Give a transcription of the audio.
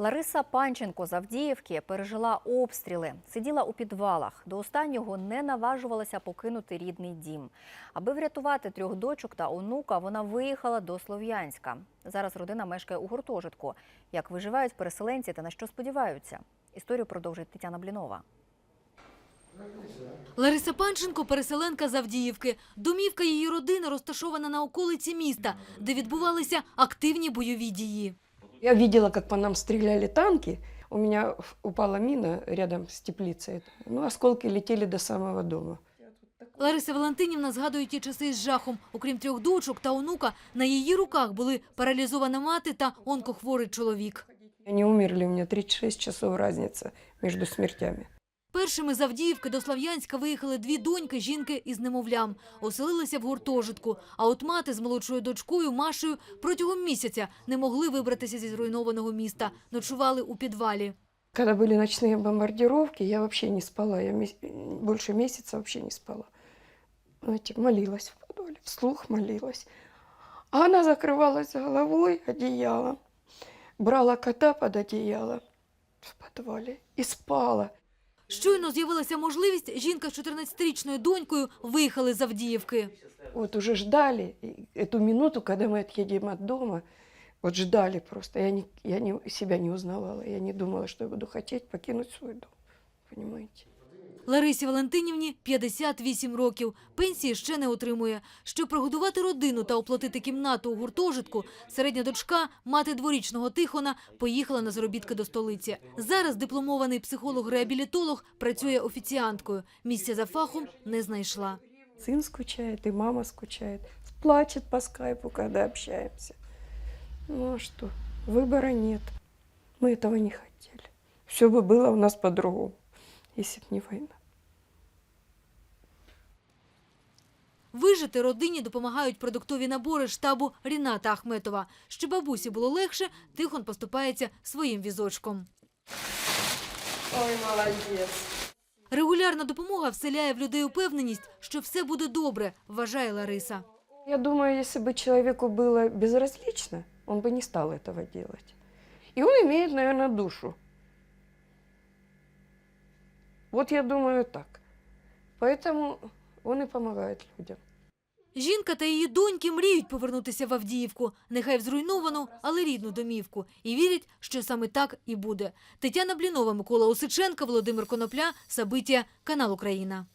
Лариса Панченко з Авдіївки пережила обстріли, сиділа у підвалах. До останнього не наважувалася покинути рідний дім. Аби врятувати трьох дочок та онука, вона виїхала до Слов'янська. Зараз родина мешкає у гуртожитку. Як виживають переселенці та на що сподіваються? Історію продовжить Тетяна Блінова. Лариса Панченко – переселенка з Авдіївки. Домівка її родини розташована на околиці міста, де відбувалися активні бойові дії. Я видела, как по нам стреляли танки. У меня упала мина рядом с теплицей. Ну, осколки летели до самого дома. Лариса Валентинівна згадує ті часи з жахом. Окрім трьох дочок та онука, на її руках були паралізована мати та онкохворий чоловік. Они умерли, у меня 36 часов разница между смертями. Першими з Авдіївки до Слов'янська виїхали дві доньки жінки із немовлям. Оселилися в гуртожитку. А от мати з молодшою дочкою Машею протягом місяця не могли вибратися зі зруйнованого міста. Ночували у підвалі. Когда были ночные бомбардировки, я вообще не спала. Я мес- больше месяца вообще не спала. Знаете, молилась в подвале, вслух молилась. А она закрывалась головой одеялом, брала кота под одеяло в подвале и спала. Щойно з'явилася можливість, жінка з 14-річною донькою виїхали з Авдіївки. Вот уже ждали и эту минуту, когда мы отъедем от дома. Вот ждали просто. Я, не, я не, себя не узнавала. Я не думала, что я буду хотеть покинуть свой дом. Понимаете? Ларисі Валентинівні 58 років. Пенсії ще не отримує. Щоб прогодувати родину та оплатити кімнату у гуртожитку, середня дочка, мати дворічного Тихона, поїхала на заробітки до столиці. Зараз дипломований психолог-реабілітолог працює офіціанткою. Місця за фахом не знайшла. Сын скучает, и мама скучает. Плачет по скайпу, когда общаемся. Ну а что? Выбора нет. Мы этого не хотели. Все бы было у нас по-другому, если бы не война. Вижити родині допомагають продуктові набори штабу Ріната Ахметова. Щоб бабусі було легше, Тихон поступається своїм візочком. Ой, молодец. Регулярна допомога вселяє в людей упевненість, що все буде добре, вважає Лариса. Я думаю, если бы человеку было безразлично, он бы не стал этого делать. И он имеет, наверное, душу. Вот я думаю так. Поэтому он допомагають людям. Жінка та її доньки мріють повернутися в Авдіївку, нехай в зруйновану, але рідну домівку, і вірять, що саме так і буде. Тетяна Блінова, Микола Осиченка, Володимир Конопля, Сабиття, канал Україна.